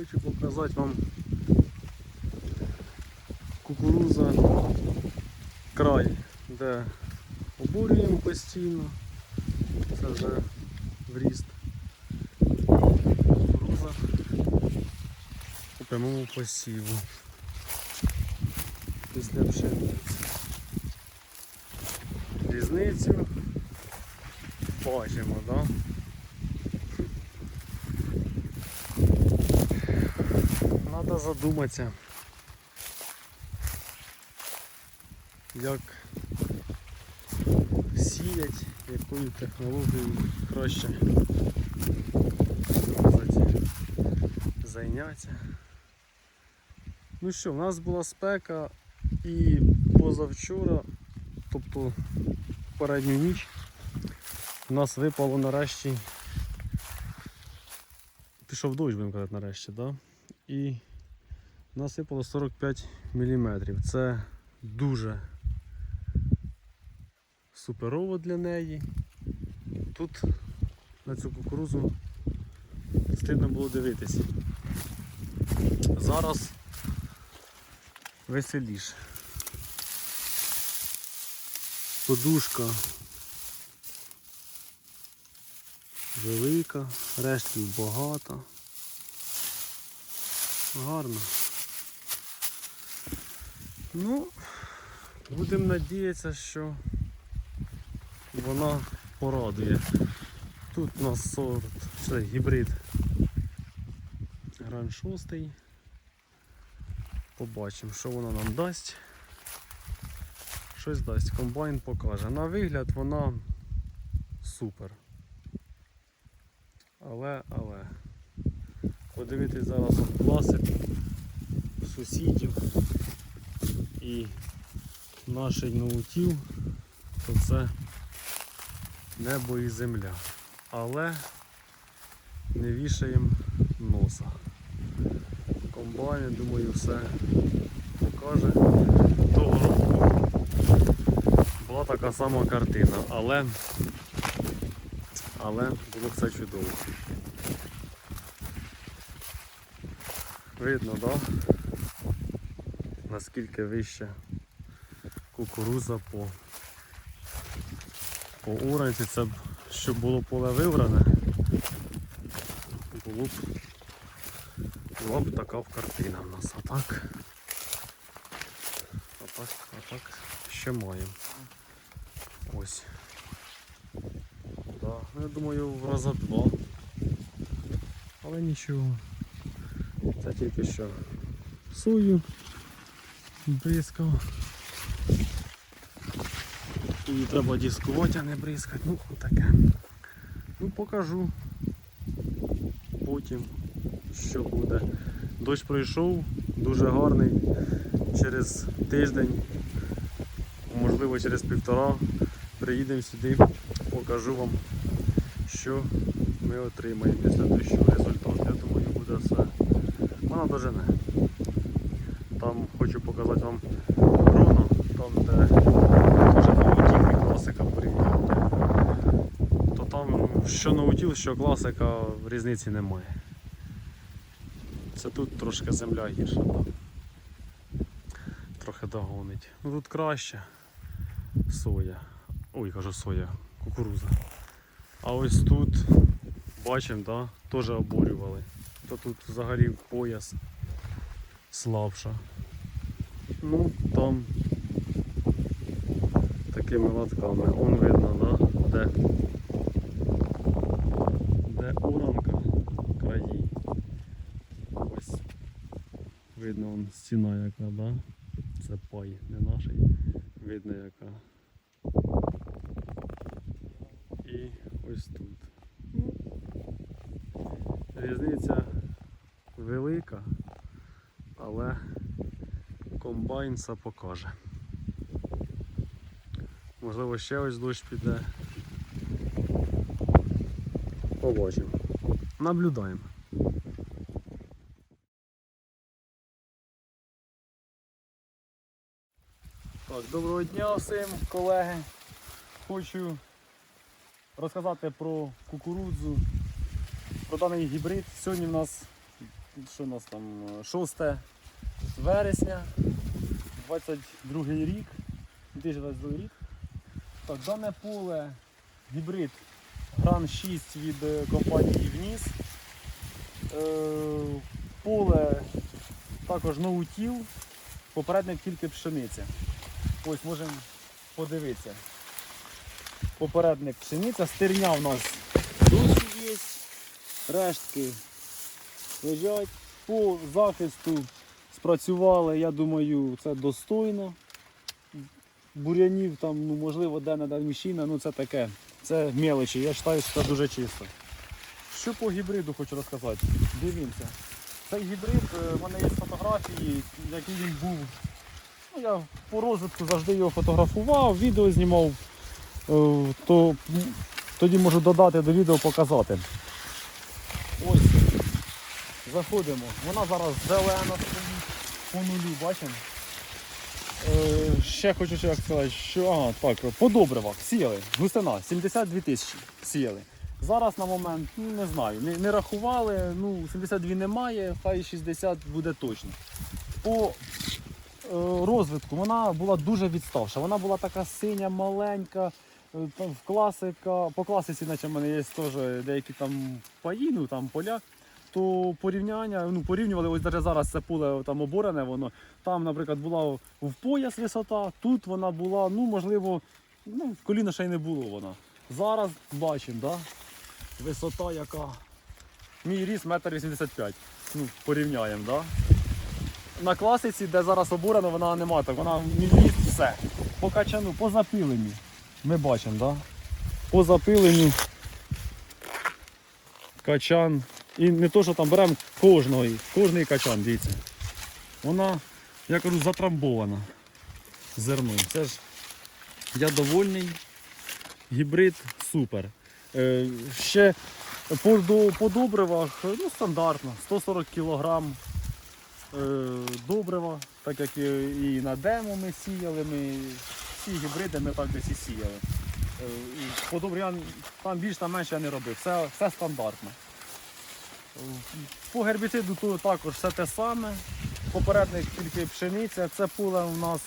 хочу показати вам кукуруза край, де обурюємо постійно. Це вже в ріст. Кукуруза у прямому посіву. Після пшениці. Різницю бачимо, так? Да? Надо задуматися, як сіять, якою технологією краще зайнятися. Ну що, в нас була спека і позавчора, тобто передню ніч, у нас випало нарешті. Пішов дощ, будемо казати, нарешті, да? і насипало 45 мм. Це дуже суперово для неї. Тут на цю кукурузу стидно було дивитися. Зараз веселіше. Подушка велика, рештків багато. Гарно. Ну, будемо надіятися, що вона порадує. Тут у нас сорт, це гібрид Гран 6. Побачимо, що вона нам дасть. Щось дасть, комбайн покаже. На вигляд вона супер. Але, але. Подивитись зараз от класик сусідів і наших ноутів, то це небо і земля. Але не вішаємо носа. Комбайн, думаю, все покаже. Того року була така сама картина, але, але було все чудово. Видно, да? Наскільки вище кукуруза по, по уранці. Це б, щоб було поле вивране, було б, була б така б картина в нас. А так, а так, а так ще маємо. Ось. Да. Ну, я думаю, в раза два. Але нічого. Це тільки що сою бризкав. Її треба дискувати, а не бризкати. Ну, таке. Ну покажу. Потім що буде. Дощ пройшов, дуже гарний. Через тиждень, можливо через півтора, приїдемо сюди, покажу вам, що ми отримаємо після дощу результат. Я думаю, буде все. Вона дожене. Там хочу показати вам руну, там де вже наутіл і класика порівняти. То там що наутіл, що класика різниці немає. Це тут трошки земля гірша, так. Трохи догонить. Ну тут краще соя. Ой, кажу соя, кукуруза. А ось тут бачимо, да, теж обурювали. То тут взагалі пояс слабша. Ну там такими латками. Он видно, да? Де, де уранка краї. Ось видно вон стіна яка, да? Це пай, не наш. Видно яка. І ось тут. Ну, Різниця велика, але комбайн це покаже. Можливо ще ось дощ піде. Побачимо. Наблюдаємо. Так, Доброго дня всім колеги. Хочу розказати про кукурудзу, про даний гібрид. Сьогодні в нас що у нас там шосте з вересня, 22 рік, 2022 рік. Так, Дане поле гібрид Гран 6 від е, компанії Вніс. Е, поле також ноутіл, попередник тільки пшениця. Ось можемо подивитися. Попередник пшениця, стерня у нас досі є, рештки лежать по захисту спрацювали, я думаю, це достойно. Бур'янів там, ну, можливо, де не міщина, ну це таке. Це мелочі, я вважаю, що це дуже чисто. Що по гібриду хочу розказати? Дивімося. Цей гібрид, е, в мене є фотографії, який він був. Ну, я по розвитку завжди його фотографував, відео знімав, е, то тоді можу додати до відео показати. Ось. Заходимо. Вона зараз зелена стоїть по нулю, бачимо. Е, ще хочу ще сказати, що ага, так, по сіяли. Густина 72 тисячі сіяли. Зараз на момент, ну не знаю, не, не рахували, ну 72 немає, хай 60 буде точно. По е, розвитку вона була дуже відставша. Вона була така синя, маленька. е, Там в класика, по класиці, наче в мене є теж деякі там паї, ну там поля. То порівняння, ну порівнювали, ось навіть зараз це поле там оборене, воно там, наприклад, була в пояс висота, тут вона була, ну можливо, ну, в коліна ще й не було вона. Зараз бачимо, да? висота яка. Мій ріст 1,85 м. Ну, порівняємо, да? На класиці, де зараз обурена, вона нема так, вона мій ріст все. По качану, по запиленню. Ми бачимо, да? По запиленню. Качан. І не то, що там беремо кожного, кожний качан, дивіться. Вона, я кажу, затрамбована зерном. Це ж я довольний. Гібрид супер. Е, ще по, по добривах, ну стандартно, 140 кг е, добрива, так як і, на демо ми сіяли, ми всі гібриди ми так десь і сіяли. Е, по добривам там більш там менше я не робив, все, все стандартно. По гербіциду то також все те саме. Попередник тільки пшениця, це поле у нас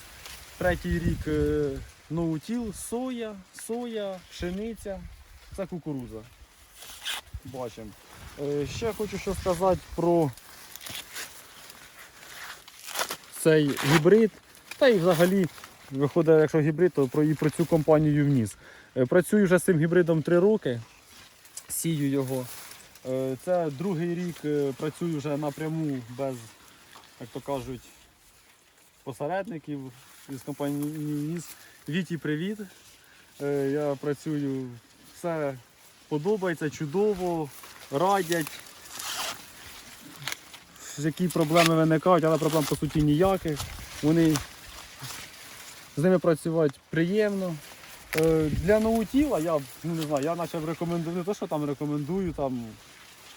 третій рік е, ноутіл, соя, соя, пшениця, це кукуруза. Бачимо. Е, Ще хочу що сказати про цей гібрид. Та і взагалі, виходить, якщо гібрид, то про, і про цю компанію вніс. Е, Працюю вже з цим гібридом 3 роки, сію його. Е, Це другий рік е, працюю вже напряму без, як то кажуть, посередників із компанії ВІЗ. Віті, привіт. Е, Я працюю, все подобається, чудово, радять. Які проблеми виникають, але проблем по суті ніяких. Вони з ними працювати приємно. Для ноутіла я ну, не знаю, я почав рекомендую, не те, що там рекомендую, там,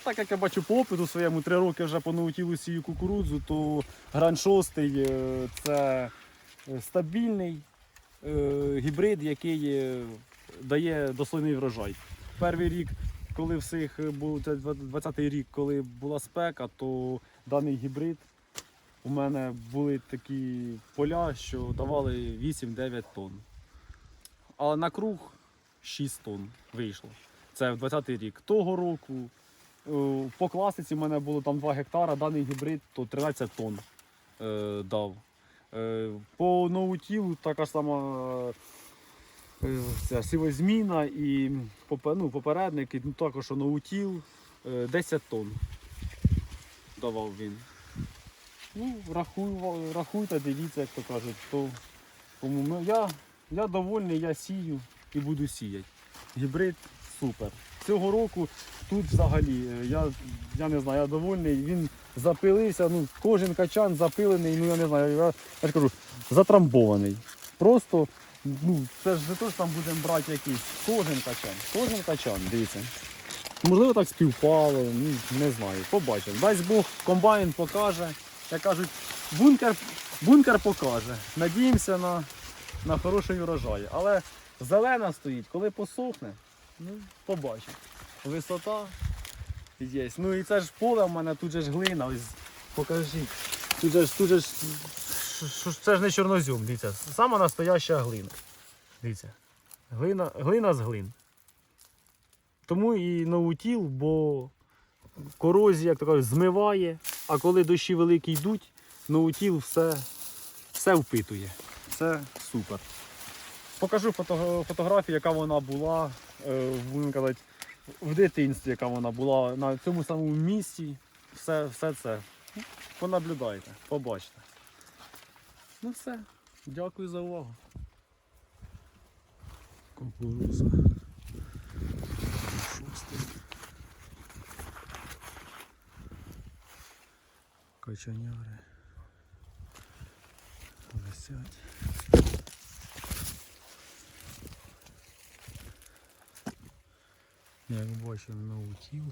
так як я бачу по опиту своєму, три роки вже по ноутілу сію кукурудзу, то гран 6 це е, стабільний е, гібрид, який е, дає достойний врожай. Перший рік, коли всіх був 20-й рік, коли була спека, то даний гібрид у мене були такі поля, що давали 8-9 тонн. А на круг 6 тонн вийшло. Це в 20-й рік. Того року е, по класиці в мене було там 2 гектара, даний гібрид то 13 тонн е, дав. Е, по ноутілу така сама е, ця сівозміна і ну, попередник, ну, також ноутіл е, 10 тонн давав він. Ну, рахуй, рахуйте, дивіться, як то кажуть. То, тому я, я довольний, я сію і буду сіяти. Гібрид супер. Цього року тут взагалі, е, я, я не знаю, я довольний, він запилився, ну, кожен качан запилений, ну я не знаю, я, я ж кажу, затрамбований. Просто, ну, це ж не то, що там будемо брати якийсь, кожен качан, кожен качан, дивіться. Можливо, так співпало, ну, не знаю, побачимо. Дасть Бог, комбайн покаже. Як кажуть, бункер, бункер покаже. Надіємося на, на хороший урожай. Але зелена стоїть, коли посохне, ну, побачимо. Висота Є. Ну і це ж поле в мене, тут же ж глина, ось покажи. Тут же ж, тут же ж, це ж не чорнозем, дивіться, сама настояща глина. Дивіться. Глина, глина з глин. Тому і наутіл, бо корозія, як то кажуть, змиває, а коли дощі великі йдуть, наутіл все, все впитує. Це супер. Покажу фото, фотографію, яка вона була, е, будемо казати, в дитинстві, яка вона була на цьому самому місці. Все, все це. Понаблюдайте, побачите. Ну все. Дякую за увагу. Кукуруза. Шостий. Качаняри. Висять. Як бачимо, наутів.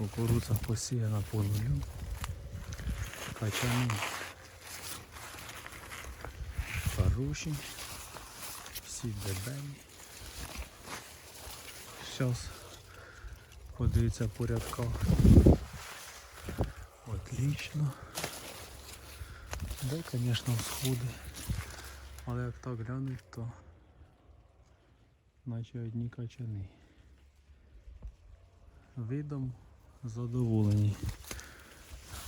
Кукурудза посіяна по нулю. Качани. Хороші. Всі дебелі. Зараз подивіться по рядках. Отлично. Да, звісно, сходи. Але як так глянуть, то наче одні качани. Видом задоволені.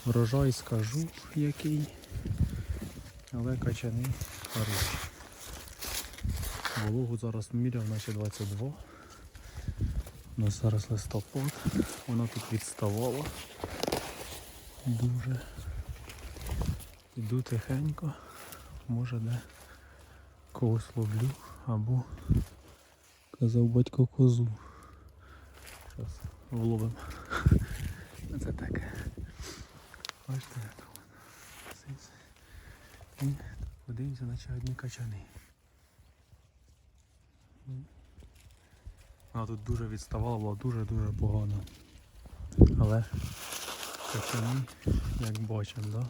Врожай скажу який, але качани хороші. Вологу зараз міряв, наче 22. У нас зараз листопад, вона тут відставала дуже. Іду тихенько, може де когось ловлю або казав батько козу. Зараз вловимо. Це таке. Бачите, І подивимося, наче одні качани. Вона тут дуже відставала, була дуже-дуже погано. Але качани, як бачимо, да?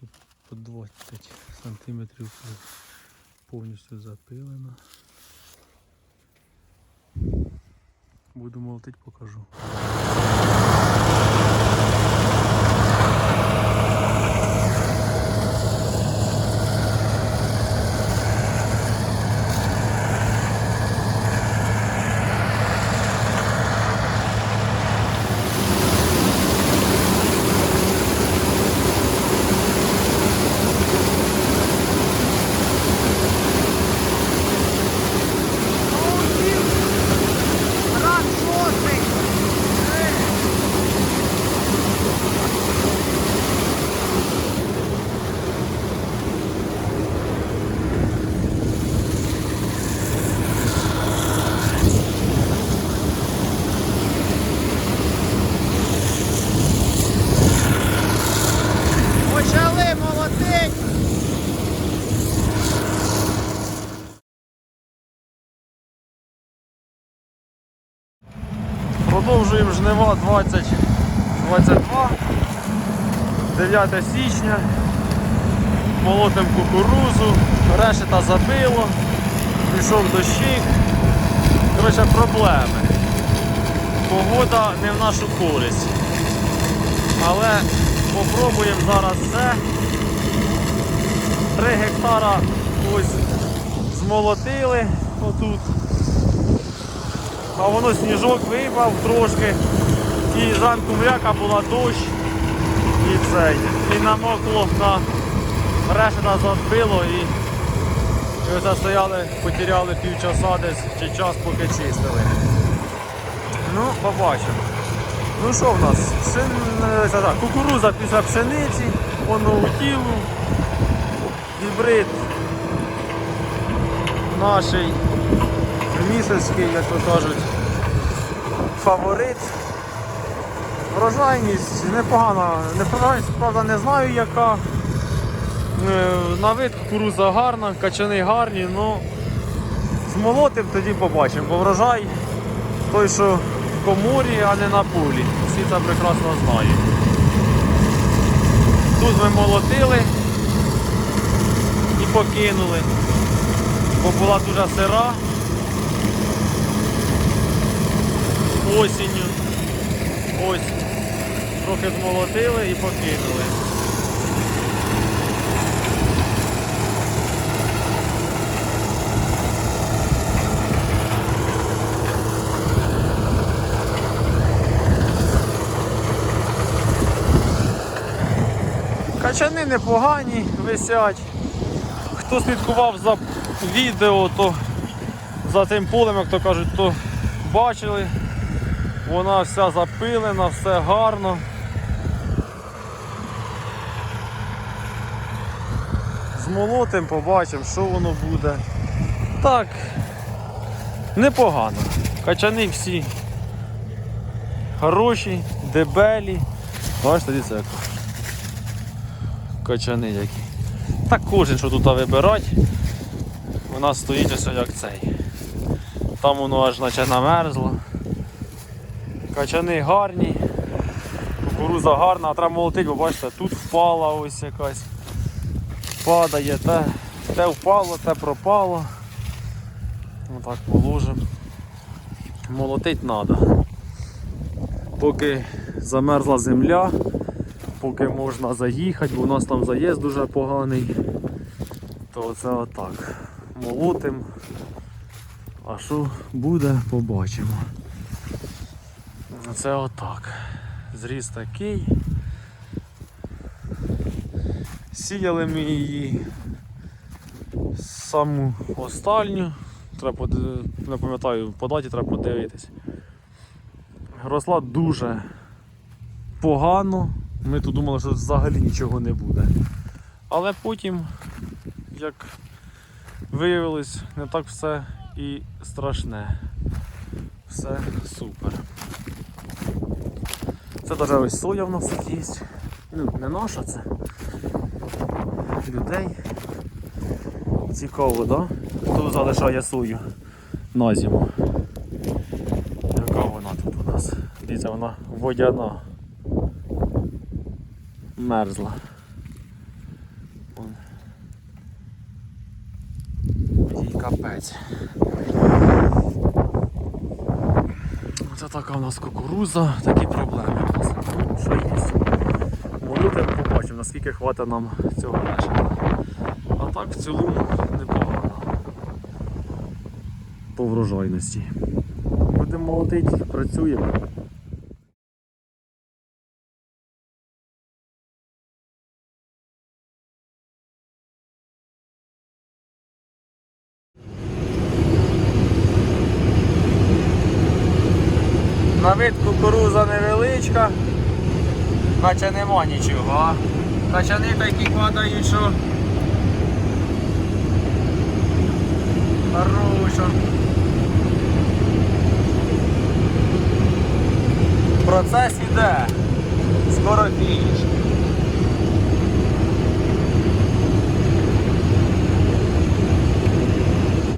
тут по 20 сантиметрів повністю запилено. Буду молотить, покажу. Рад шостий. Почали молотить. Продовжуємо жнива 2022. 9 січня. Молотим кукурузу, решета забило, пішов дощик. Коротше, проблеми. Погода не в нашу користь. Але попробуємо зараз це. 3 гектара ось змолотили отут. А воно сніжок випав трошки. І зранку мряка була дощ. І цей. І намокло на решета забило і, і оце стояли, потеряли півчаса десь чи час поки чистили. Ну, побачимо. Ну що в нас? Пшен... е, так, Кукуруза після пшениці, воно у гібрид наший місяцький, як то кажуть. фаворит. Врожайність непогана. Непогана, правда, не знаю яка. Е, На вид кукуруза гарна, качани гарні, але змолотим тоді побачимо, бо врожай той, що в коморі, а не на полі. Всі це прекрасно знають. Тут ми молотили і покинули, бо була дуже сира осінню. Ось трохи змолотили і покинули. Качани непогані висять. Хто слідкував за відео, то за тим полем, як то кажуть, то бачили. Вона вся запилена, все гарно. Змолотим, побачимо, що воно буде. Так, непогано. Качани всі хороші, дебелі. Бачите, дивіться як. Качани які. Так кожен, що тут вибирати, у нас стоїть ось як цей. Там воно аж наче намерзло. Качани гарні, кукуруза гарна, а треба молотити, бо бачите, тут впала ось якась. Падає, те, те впало, те пропало. Отак положимо. Молотить треба. Поки замерзла земля, поки можна заїхати, бо у нас там заїзд дуже поганий, то це отак. Молотим. А що буде, побачимо. Це отак. Зріс такий. Сіяли ми її саму останню. Треба поди- не пам'ятаю, по даті треба подивитись. Росла дуже погано. Ми тут думали, що взагалі нічого не буде. Але потім, як виявилось, не так все і страшне. Все супер. Це навіть ось соя в нас тут є. Ну, не наша це. Людей. Цікаво, да? Хто залишає сою на зиму. Яка вона тут у нас? Дивіться, вона водяна. Мерзла. Їй капець. Це така у нас кукуруза, такі проблеми Що є? Молюти побачимо, наскільки хватить нам цього решета. А так в цілому непогано. По врожайності. Будемо молотити, працюємо. На кукуруза невеличка, наче нема нічого. Качани такі падають, що хорошо. Процес іде. Скоро фініш.